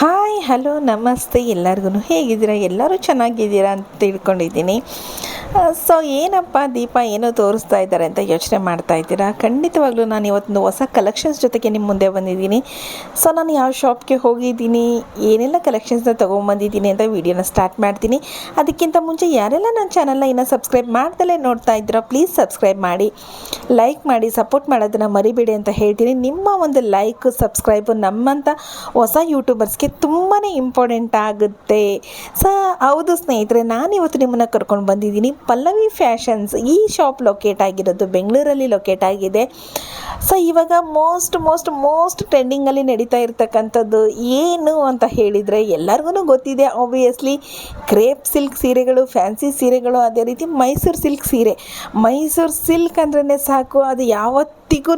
Hi hello ನಮಸ್ತೆ. ಎಲ್ಲರಿಗೂ ಹೇಗಿದ್ದೀರಾ? ಎಲ್ಲರೂ ಚೆನ್ನಾಗಿದ್ದೀರಾ ಅಂತ ತಿಳ್ಕೊಂಡಿದ್ದೀನಿ. ಸೊ ಏನಪ್ಪ ದೀಪ ಏನೋ ತೋರಿಸ್ತಾ ಇದ್ದಾರೆ ಅಂತ ಯೋಚನೆ ಮಾಡ್ತಾ ಇದ್ದೀರಾ? ಖಂಡಿತವಾಗ್ಲೂ ನಾನು ಇವತ್ತೊಂದು ಹೊಸ ಕಲೆಕ್ಷನ್ಸ್ ಜೊತೆಗೆ ನಿಮ್ಮ ಮುಂದೆ ಬಂದಿದ್ದೀನಿ. ಸೊ ನಾನು ಯಾವ ಶಾಪ್ಗೆ ಹೋಗಿದ್ದೀನಿ, ಏನೆಲ್ಲ ಕಲೆಕ್ಷನ್ಸ್ನ ತೊಗೊಂಬಂದಿದ್ದೀನಿ ಅಂತ ವೀಡಿಯೋನ ಸ್ಟಾರ್ಟ್ ಮಾಡ್ತೀನಿ. ಅದಕ್ಕಿಂತ ಮುಂಚೆ ಯಾರೆಲ್ಲ ನನ್ನ ಚಾನಲ್ನ ಇನ್ನೂ ಸಬ್ಸ್ಕ್ರೈಬ್ ಮಾಡ್ದಲೇ ನೋಡ್ತಾ ಇದ್ದೀರಾ ಪ್ಲೀಸ್ ಸಬ್ಸ್ಕ್ರೈಬ್ ಮಾಡಿ. ಲೈಕ್ ಮಾಡಿ ಸಪೋರ್ಟ್ ಮಾಡೋದನ್ನು ಮರಿಬೇಡಿ ಅಂತ ಹೇಳ್ತೀನಿ. ನಿಮ್ಮ ಒಂದು ಲೈಕ್ ಸಬ್ಸ್ಕ್ರೈಬ್ ನಮ್ಮಂಥ ಹೊಸ ಯೂಟ್ಯೂಬರ್ಸ್ಗೆ ತುಂಬಾ ಇಂಪಾರ್ಟೆಂಟ್ ಆಗುತ್ತೆ. ಸೊ ಹೌದು ಸ್ನೇಹಿತರೆ, ನಾನು ಇವತ್ತು ನಿಮ್ಮನ್ನು ಕರ್ಕೊಂಡು ಬಂದಿದ್ದೀನಿ. ಪಲ್ಲವಿ ಫ್ಯಾಷನ್ಸ್ ಈ ಶಾಪ್ ಲೊಕೇಟ್ ಆಗಿರೋದು, ಬೆಂಗಳೂರಲ್ಲಿ ಲೊಕೇಟ್ ಆಗಿದೆ. ಸೊ ಇವಾಗ ಮೋಸ್ಟ್ ಮೋಸ್ಟ್ ಮೋಸ್ಟ್ ಟ್ರೆಂಡಿಂಗಲ್ಲಿ ನಡೀತಾ ಇರ್ತಕ್ಕಂಥದ್ದು ಏನು ಅಂತ ಹೇಳಿದರೆ ಎಲ್ಲರಿಗೂ ಗೊತ್ತಿದೆ ಆಬ್ವಿಯಸ್ಲಿ ಕ್ರೇಪ್ ಸಿಲ್ಕ್ ಸೀರೆಗಳು ಫ್ಯಾನ್ಸಿ ಸೀರೆಗಳು, ಅದೇ ರೀತಿ ಮೈಸೂರು ಸಿಲ್ಕ್ ಸೀರೆ. ಮೈಸೂರು ಸಿಲ್ಕ್ ಅಂದ್ರೆ ಸಾಕು, ಅದು ಯಾವತ್ತಿಗೂ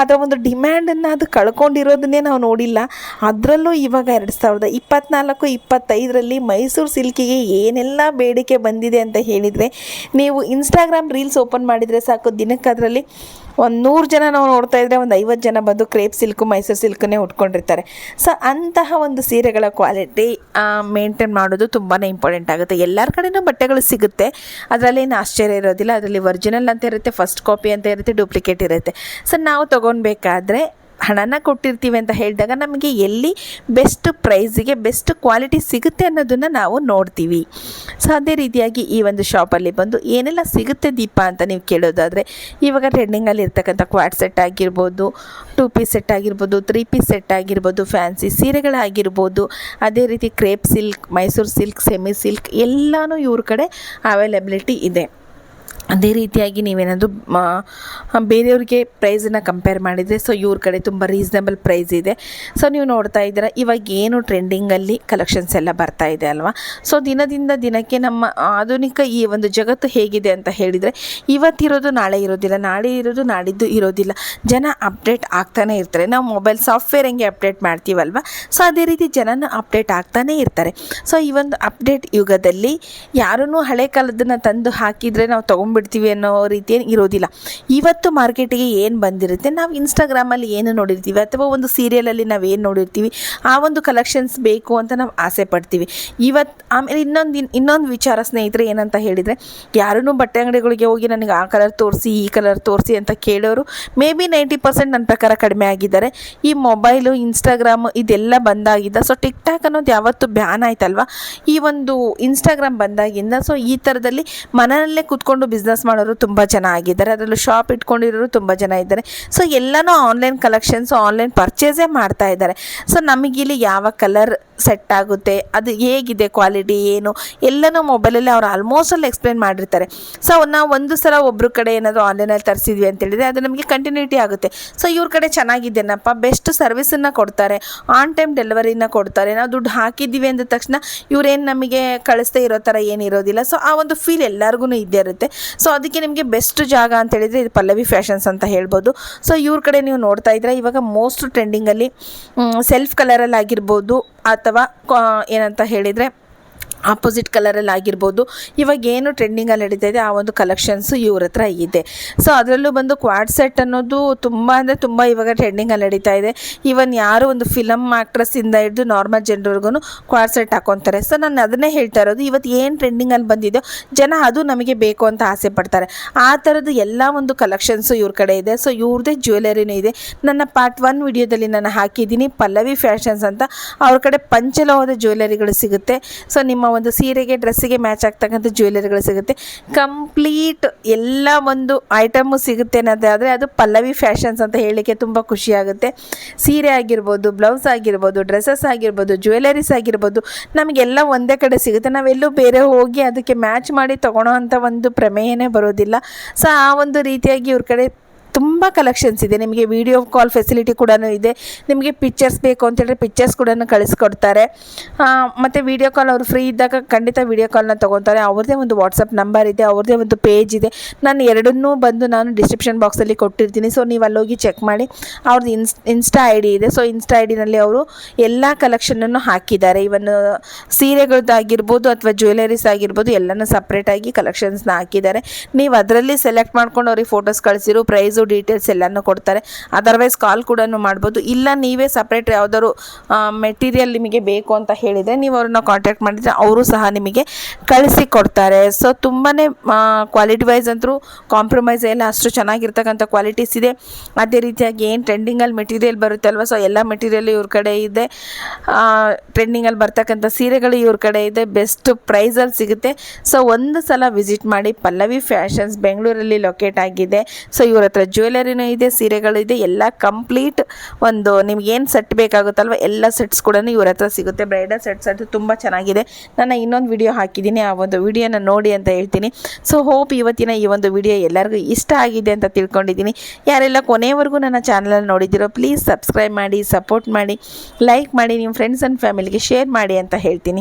ಅದರ ಒಂದು ಡಿಮ್ಯಾಂಡನ್ನು ಅದು ಕಳ್ಕೊಂಡಿರೋದನ್ನೇ ನಾವು ನೋಡಿಲ್ಲ. ಅದರಲ್ಲೂ ಇವಾಗ ಎರಡು ಸಾವಿರದ ಇಪ್ಪತ್ತ್ನಾಲ್ಕು ಇಪ್ಪತ್ತೈದರಲ್ಲಿ ಮೈಸೂರು ಸಿಲ್ಕಿಗೆ ಏನೆಲ್ಲ ಬೇಡಿಕೆ ಬಂದಿದೆ ಅಂತ ಹೇಳಿದರೆ ನೀವು ಇನ್ಸ್ಟಾಗ್ರಾಮ್ ರೀಲ್ಸ್ ಓಪನ್ ಮಾಡಿದರೆ ಸಾಕು. ದಿನಕ್ಕೆ ಅದರಲ್ಲಿ ಒಂದು ನೂರು ಜನ ನಾವು ನೋಡ್ತಾ ಇದ್ದರೆ ಒಂದು ಐವತ್ತು ಜನ ಬಂದು ಕ್ರೇಪ್ ಸಿಲ್ಕು ಮೈಸೂರು ಸಿಲ್ಕನ್ನೇ ಉಟ್ಕೊಂಡಿರ್ತಾರೆ. ಸೊ ಅಂತಹ ಒಂದು ಸೀರೆಗಳ ಕ್ವಾಲಿಟಿ ಮೇಂಟೈನ್ ಮಾಡೋದು ತುಂಬಾ ಇಂಪಾರ್ಟೆಂಟ್ ಆಗುತ್ತೆ. ಎಲ್ಲರ ಕಡೆನೂ ಬಟ್ಟೆಗಳು ಸಿಗುತ್ತೆ. ಅದರಲ್ಲಿ ಏನು ಆಶ್ಚರ್ಯ ಇರೋದಿಲ್ಲ. ಅದರಲ್ಲಿ ಒರಿಜಿನಲ್ ಅಂತ ಇರುತ್ತೆ ಫಸ್ಟ್ ಕಾಪಿ ಅಂತ ಇರುತ್ತೆ ಡೂಪ್ಲಿಕೇಟ್ ಇರುತ್ತೆ. ಸೊ ನಾವು ತೊಗೊಳ್ಬೇಕಾದ್ರೆ ಹಣನ ಕೊಟ್ಟಿರ್ತೀವಿ ಅಂತ ಹೇಳಿದಾಗ ನಮಗೆ ಎಲ್ಲಿ ಬೆಸ್ಟ್ ಪ್ರೈಸಿಗೆ ಬೆಸ್ಟ್ ಕ್ವಾಲಿಟಿ ಸಿಗುತ್ತೆ ಅನ್ನೋದನ್ನು ನಾವು ನೋಡ್ತೀವಿ. ಸೊ ಅದೇ ರೀತಿಯಾಗಿ ಈ ಒಂದು ಶಾಪಲ್ಲಿ ಬಂದು ಏನೆಲ್ಲ ಸಿಗುತ್ತೆ ದೀಪ ಅಂತ ನೀವು ಕೇಳೋದಾದರೆ, ಇವಾಗ ಟ್ರೆಂಡಿಂಗಲ್ಲಿ ಇರ್ತಕ್ಕಂಥ ಕ್ವಾಟ್ ಸೆಟ್ ಆಗಿರ್ಬೋದು ಟೂ ಪೀಸ್ ಸೆಟ್ ಆಗಿರ್ಬೋದು ತ್ರೀ ಪೀಸ್ ಸೆಟ್ ಆಗಿರ್ಬೋದು ಫ್ಯಾನ್ಸಿ ಸೀರೆಗಳಾಗಿರ್ಬೋದು, ಅದೇ ರೀತಿ crepe silk Mysore silk semi silk ಎಲ್ಲನೂ ಇವ್ರ ಕಡೆ ಅವೈಲಬಿಲಿಟಿ ಇದೆ. ಅದೇ ರೀತಿಯಾಗಿ ನೀವೇನಾದರೂ ಬೇರೆಯವ್ರಿಗೆ ಪ್ರೈಸನ್ನು ಕಂಪೇರ್ ಮಾಡಿದರೆ ಸೊ ಇವ್ರ ಕಡೆ ತುಂಬ ರೀಸನಬಲ್ ಪ್ರೈಸ್ ಇದೆ. ಸೊ ನೀವು ನೋಡ್ತಾ ಇದ್ದೀರಾ, ಇವಾಗ ಏನು ಟ್ರೆಂಡಿಂಗಲ್ಲಿ ಕಲೆಕ್ಷನ್ಸ್ ಎಲ್ಲ ಬರ್ತಾ ಇದೆ ಅಲ್ವಾ? ಸೊ ದಿನದಿಂದ ದಿನಕ್ಕೆ ನಮ್ಮ ಆಧುನಿಕ ಈ ಒಂದು ಜಗತ್ತು ಹೇಗಿದೆ ಅಂತ ಹೇಳಿದರೆ, ಇವತ್ತಿರೋದು ನಾಳೆ ಇರೋದಿಲ್ಲ, ನಾಳೆ ಇರೋದು ನಾಡಿದ್ದು ಇರೋದಿಲ್ಲ. ಜನ ಅಪ್ಡೇಟ್ ಆಗ್ತಾನೆ ಇರ್ತಾರೆ. ನಾವು ಮೊಬೈಲ್ ಸಾಫ್ಟ್ವೇರ್ ಹೆಂಗೆ ಅಪ್ಡೇಟ್ ಮಾಡ್ತೀವಲ್ವ? ಸೊ ಅದೇ ರೀತಿ ಜನನ ಅಪ್ಡೇಟ್ ಆಗ್ತಾನೇ ಇರ್ತಾರೆ. ಸೊ ಈ ಒಂದು ಅಪ್ಡೇಟ್ ಯುಗದಲ್ಲಿ ಯಾರೂ ಹಳೆ ಕಾಲದನ್ನು ತಂದು ಹಾಕಿದರೆ ನಾವು ತೊಗೊಂಡ್ಬಿಡ್ತೀವಿ ಅನ್ನೋ ರೀತಿ ಇರೋದಿಲ್ಲ. ಇವತ್ತು ಮಾರ್ಕೆಟಿಗೆ ಏನು ಬಂದಿರುತ್ತೆ? ನಾವು ಇನ್ಸ್ಟಾಗ್ರಾಮಲ್ಲಿ ಏನು ನೋಡಿರ್ತೀವಿ? ಅಥವಾ ಒಂದು ಸೀರಿಯಲಲ್ಲಿ ನಾವು ಏನು ನೋಡಿರ್ತೀವಿ? ಆ ಒಂದು ಕಲೆಕ್ಷನ್ಸ್ ಬೇಕು ಅಂತ ನಾವು ಆಸೆ ಪಡ್ತೀವಿ. ಇವತ್ತು ಆಮೇಲೆ ಇನ್ನೊಂದು ಇನ್ನೊಂದು ವಿಚಾರ ಸ್ನೇಹಿತರೆ ಏನಂತ ಹೇಳಿದರೆ ಯಾರೂ ಬಟ್ಟೆ ಅಂಗಡಿಗಳಿಗೆ ಹೋಗಿ ನನಗೆ ಆ ಕಲರ್ ತೋರಿಸಿ, ಈ ಕಲರ್ ತೋರಿಸಿ ಅಂತ ಕೇಳೋರು ಮೇ ಬಿ ನೈಂಟಿ ಪರ್ಸೆಂಟ್ ನನ್ನ ಪ್ರಕಾರ ಕಡಿಮೆ ಆಗಿದ್ದಾರೆ. ಈ ಮೊಬೈಲು ಇನ್ಸ್ಟಾಗ್ರಾಮ್ ಇದೆಲ್ಲ ಬಂದಾಗಿದ್ದ ಸೊ ಟಿಕ್ ಟಾಕ್ ಅನ್ನೋದು ಯಾವತ್ತು ಬ್ಯಾನ್ ಆಯ್ತಲ್ವ? ಈ ಒಂದು ಇನ್ಸ್ಟಾಗ್ರಾಮ್ ಬಂದಾಗಿಂದ ಸೊ ಈ ಥರದಲ್ಲಿ ಮನೆಯಲ್ಲೇ ಕೂತ್ಕೊಂಡು ಬಿಸ್ನೆಸ್ ಮಾಡೋರು ತುಂಬ ಜನ ಆಗಿದ್ದಾರೆ. ಅದರಲ್ಲೂ ಶಾಪ್ ಇಟ್ಕೊಂಡಿರೋರು ತುಂಬ ಜನ ಇದ್ದಾರೆ. ಸೊ ಎಲ್ಲನೂ ಆನ್ಲೈನ್ ಕಲೆಕ್ಷನ್ಸ್ ಆನ್ಲೈನ್ ಪರ್ಚೇಸೇ ಮಾಡ್ತಾ ಇದ್ದಾರೆ. ಸೊ ನಮಗಿಲ್ಲಿ ಯಾವ ಕಲರ್ ಸೆಟ್ ಆಗುತ್ತೆ, ಅದು ಹೇಗಿದೆ ಕ್ವಾಲಿಟಿ ಏನು, ಎಲ್ಲನೂ ಮೊಬೈಲಲ್ಲಿ ಅವ್ರು ಆಲ್ಮೋಸ್ಟ್ ಅಲ್ಲಿ ಎಕ್ಸ್ಪ್ಲೇನ್ ಮಾಡಿರ್ತಾರೆ. ಸೊ ನಾವು ಒಂದು ಸಲ ಒಬ್ಬರು ಕಡೆ ಏನಾದರೂ ಆನ್ಲೈನಲ್ಲಿ ತರಿಸಿದ್ವಿ ಅಂತ ಹೇಳಿದ್ರೆ ಅದು ನಮಗೆ ಕಂಟಿನ್ಯೂಟಿ ಆಗುತ್ತೆ. ಸೊ ಇವ್ರ ಕಡೆ ಚೆನ್ನಾಗಿದ್ದೇನಪ್ಪ? ಬೆಸ್ಟ್ ಸರ್ವಿಸನ್ನು ಕೊಡ್ತಾರೆ. ಆನ್ ಟೈಮ್ ಡೆಲಿವರಿನ ಕೊಡ್ತಾರೆ. ನಾವು ದುಡ್ಡು ಹಾಕಿದ್ದೀವಿ ಅಂದ ತಕ್ಷಣ ಇವ್ರೇನು ನಮಗೆ ಕಳಿಸ್ದೇ ಇರೋ ಥರ ಏನಿರೋದಿಲ್ಲ ಸೊ ಆ ಒಂದು ಫೀಲ್ ಎಲ್ಲರಿಗೂ ಇದ್ದೇ ಇರುತ್ತೆ. ಸೊ ಅದಕ್ಕೆ ನಿಮಗೆ ಬೆಸ್ಟ್ ಜಾಗ ಅಂತ ಹೇಳಿದರೆ ಇದು ಪಲ್ಲವಿ ಫ್ಯಾಷನ್ಸ್ ಅಂತ ಹೇಳ್ಬೋದು. ಸೊ ಇವ್ರ ಕಡೆ ನೀವು ನೋಡ್ತಾ ಇದ್ರೆ ಇವಾಗ ಮೋಸ್ಟ್ ಟ್ರೆಂಡಿಂಗಲ್ಲಿ ಸೆಲ್ಫ್ ಕಲರಲ್ಲಿ ಆಗಿರ್ಬೋದು ಅಥವಾ ಏನಂತ ಹೇಳಿದರೆ ಆಪೋಸಿಟ್ ಕಲರಲ್ಲಿ ಆಗಿರ್ಬೋದು. ಇವಾಗ ಏನು ಟ್ರೆಂಡಿಂಗಲ್ಲಿ ನಡೀತಾ ಇದೆ ಆ ಒಂದು ಕಲೆಕ್ಷನ್ಸು ಇವ್ರ ಹತ್ರ ಇದೆ. ಸೊ ಅದರಲ್ಲೂ ಬಂದು ಕ್ವಾಡ್ ಸೆಟ್ ಅನ್ನೋದು ತುಂಬ ಅಂದರೆ ತುಂಬ ಇವಾಗ ಟ್ರೆಂಡಿಂಗಲ್ಲಿ ನಡೀತಾ ಇದೆ. ಈವನ್ ಯಾರು ಒಂದು ಫಿಲಮ್ ಆ್ಯಕ್ಟ್ರೆಸ್ಸಿಂದ ಹಿಡಿದು ನಾರ್ಮಲ್ ಜನರಿಗೂ ಕ್ವಾಡ್ ಸೆಟ್ ಹಾಕೊತಾರೆ. ಸೊ ನಾನು ಅದನ್ನೇ ಹೇಳ್ತಾ ಇರೋದು, ಇವತ್ತು ಏನು ಟ್ರೆಂಡಿಂಗಲ್ಲಿ ಬಂದಿದೆಯೋ, ಜನ ಅದು ನಮಗೆ ಬೇಕು ಅಂತ ಆಸೆ ಪಡ್ತಾರೆ. ಆ ಥರದ್ದು ಎಲ್ಲ ಒಂದು ಕಲೆಕ್ಷನ್ಸು ಇವ್ರ ಕಡೆ ಇದೆ. ಸೊ ಇವ್ರದ್ದೇ ಜ್ಯುವೆಲರಿನೂ ಇದೆ. ನನ್ನ ಪಾರ್ಟ್ ಒನ್ ವಿಡಿಯೋದಲ್ಲಿ ನಾನು ಹಾಕಿದ್ದೀನಿ, ಪಲ್ಲವಿ ಫ್ಯಾಷನ್ಸ್ ಅಂತ. ಅವ್ರ ಕಡೆ ಪಂಚಲೋಹದ ಜ್ಯುವೆಲರಿಗಳು ಸಿಗುತ್ತೆ. ಸೊ ನಿಮ್ಮ ಒಂದು ಸೀರೆಗೆ, ಡ್ರೆಸ್ಸಿಗೆ ಮ್ಯಾಚ್ ಆಗ್ತಕ್ಕಂಥ ಜ್ಯುವೆಲರಿಗಳು ಸಿಗುತ್ತೆ. ಕಂಪ್ಲೀಟ್ ಎಲ್ಲ ಒಂದು ಐಟಮು ಸಿಗುತ್ತೆ ಅನ್ನೋದಾದರೆ ಅದು ಪಲ್ಲವಿ ಫ್ಯಾಷನ್ಸ್ ಅಂತ ಹೇಳಲಿಕ್ಕೆ ತುಂಬ ಖುಷಿಯಾಗುತ್ತೆ ಸೀರೆ ಆಗಿರ್ಬೋದು ಬ್ಲೌಸ್ ಆಗಿರ್ಬೋದು ಡ್ರೆಸ್ಸಸ್ ಆಗಿರ್ಬೋದು ಜ್ಯುವೆಲರೀಸ್ ಆಗಿರ್ಬೋದು, ನಮಗೆಲ್ಲ ಒಂದೇ ಕಡೆ ಸಿಗುತ್ತೆ. ನಾವೆಲ್ಲೂ ಬೇರೆ ಹೋಗಿ ಅದಕ್ಕೆ ಮ್ಯಾಚ್ ಮಾಡಿ ತೊಗೊಳೋ ಅಂಥ ಒಂದು ಪ್ರಮೇಯನೇ ಬರೋದಿಲ್ಲ. ಸೊ ಆ ಒಂದು ರೀತಿಯಾಗಿ ಇವ್ರ ಕಡೆ ತುಂಬ ಕಲೆಕ್ಷನ್ಸ್ ಇದೆ. ನಿಮಗೆ ವಿಡಿಯೋ ಕಾಲ್ ಫೆಸಿಲಿಟಿ ಕೂಡ ಇದೆ. ನಿಮಗೆ ಪಿಕ್ಚರ್ಸ್ ಬೇಕು ಅಂತೇಳಿದ್ರೆ ಪಿಕ್ಚರ್ಸ್ ಕೂಡ ಕಳಿಸ್ಕೊಡ್ತಾರೆ. ಮತ್ತು ವಿಡಿಯೋ ಕಾಲ್ ಅವರು ಫ್ರೀ ಇದ್ದಾಗ ಖಂಡಿತ ವಿಡಿಯೋ ಕಾಲ್ನ ತೊಗೊತಾರೆ. ಅವ್ರದ್ದೇ ಒಂದು ವಾಟ್ಸಪ್ ನಂಬರ್ ಇದೆ, ಅವ್ರದ್ದೇ ಒಂದು ಪೇಜ್ ಇದೆ. ನಾನು ಎರಡನ್ನೂ ಬಂದು ನಾನು ಡಿಸ್ಕ್ರಿಪ್ಷನ್ ಬಾಕ್ಸಲ್ಲಿ ಕೊಟ್ಟಿರ್ತೀನಿ. ಸೊ ನೀವು ಅಲ್ಲೋಗಿ ಚೆಕ್ ಮಾಡಿ. ಅವ್ರದ್ದು ಇನ್ಸ್ ಇನ್ಸ್ಟಾ ಐ ಡಿ ಇದೆ. ಸೊ ಇನ್ಸ್ಟಾ ಐ ಡಿನಲ್ಲಿ ಅವರು ಎಲ್ಲ ಕಲೆಕ್ಷನನ್ನು ಹಾಕಿದ್ದಾರೆ. ಇವನ್ ಸೀರೆಗಳದ್ದಾಗಿರ್ಬೋದು ಅಥವಾ ಜ್ಯುವೆಲರೀಸ್ ಆಗಿರ್ಬೋದು ಎಲ್ಲನೂ ಸಪ್ರೇಟಾಗಿ ಕಲೆಕ್ಷನ್ಸ್ನ ಹಾಕಿದ್ದಾರೆ. ನೀವು ಅದರಲ್ಲಿ ಸೆಲೆಕ್ಟ್ ಮಾಡ್ಕೊಂಡು ಅವ್ರಿಗೆ ಫೋಟೋಸ್ ಕಳಿಸಿರು ಪ್ರೈಸು ಡೀಟೇಲ್ಸ್ ಎಲ್ಲನೂ ಕೊಡ್ತಾರೆ. ಅದರ್ವೈಸ್ ಕಾಲ್ ಕೂಡ ಮಾಡ್ಬೋದು. ಇಲ್ಲ, ನೀವೇ ಸಪ್ರೇಟ್ ಯಾವ್ದಾದ್ರು ಮೆಟೀರಿಯಲ್ ನಿಮಗೆ ಬೇಕು ಅಂತ ಹೇಳಿದರೆ ನೀವು ಅವ್ರನ್ನ ಕಾಂಟ್ಯಾಕ್ಟ್ ಮಾಡಿದರೆ ಅವರು ಸಹ ನಿಮಗೆ ಕಳಿಸಿ ಕೊಡ್ತಾರೆ. ಸೊ ತುಂಬಾ ಕ್ವಾಲಿಟಿ ವೈಸ್ ಅಂತೂ ಕಾಂಪ್ರಮೈಸ್ ಎಲ್ಲ ಅಷ್ಟು ಚೆನ್ನಾಗಿರ್ತಕ್ಕಂಥ ಕ್ವಾಲಿಟೀಸ್ ಇದೆ. ಅದೇ ರೀತಿಯಾಗಿ ಏನು ಟ್ರೆಂಡಿಂಗಲ್ಲಿ ಮೆಟೀರಿಯಲ್ ಬರುತ್ತೆ ಅಲ್ವಾ? ಸೊ ಎಲ್ಲ ಮೆಟೀರಿಯಲ್ ಇವ್ರ ಕಡೆ ಇದೆ. ಟ್ರೆಂಡಿಂಗಲ್ಲಿ ಬರ್ತಕ್ಕಂಥ ಸೀರೆಗಳು ಇವ್ರ ಕಡೆ ಇದೆ. ಬೆಸ್ಟ್ ಪ್ರೈಸಲ್ಲಿ ಸಿಗುತ್ತೆ. ಸೊ ಒಂದು ಸಲ ವಿಸಿಟ್ ಮಾಡಿ, ಪಲ್ಲವಿ ಫ್ಯಾಷನ್ಸ್ ಬೆಂಗಳೂರಲ್ಲಿ ಲೊಕೇಟ್ ಆಗಿದೆ. ಸೊ ಇವ್ರ ಹತ್ರ ಜ್ಯುವೆಲರಿನೂ ಇದೆ ಸೀರೆಗಳಿದೆ ಎಲ್ಲ ಕಂಪ್ಲೀಟ್ ಒಂದು ನಿಮ್ಗೇನು ಸೆಟ್ ಬೇಕಾಗುತ್ತಲ್ವ ಎಲ್ಲ ಸೆಟ್ಸ್ ಕೂಡ ಇವ್ರ ಹತ್ರ ಸಿಗುತ್ತೆ. ಬ್ರೈಡಲ್ ಸೆಟ್ಸ್ ಅದು ತುಂಬ ಚೆನ್ನಾಗಿದೆ. ನಾನು ಇನ್ನೊಂದು ವಿಡಿಯೋ ಹಾಕಿದ್ದೀನಿ ಆ ಒಂದು ವಿಡಿಯೋನ ನೋಡಿ ಅಂತ ಹೇಳ್ತೀನಿ. ಸೊ ಹೋಪ್ ಇವತ್ತಿನ ಈ ಒಂದು ವಿಡಿಯೋ ಎಲ್ಲರಿಗೂ ಇಷ್ಟ ಆಗಿದೆ ಅಂತ ತಿಳ್ಕೊಂಡಿದ್ದೀನಿ ಯಾರೆಲ್ಲ ಕೊನೆಯವರೆಗೂ ನನ್ನ ಚಾನಲಲ್ಲಿ ನೋಡಿದ್ದೀರೋ ಪ್ಲೀಸ್ ಸಬ್ಸ್ಕ್ರೈಬ್ ಮಾಡಿ ಸಪೋರ್ಟ್ ಮಾಡಿ ಲೈಕ್ ಮಾಡಿ ನಿಮ್ಮ ಫ್ರೆಂಡ್ಸ್ ಆ್ಯಂಡ್ ಫ್ಯಾಮಿಲಿಗೆ ಶೇರ್ ಮಾಡಿ ಅಂತ ಹೇಳ್ತೀನಿ.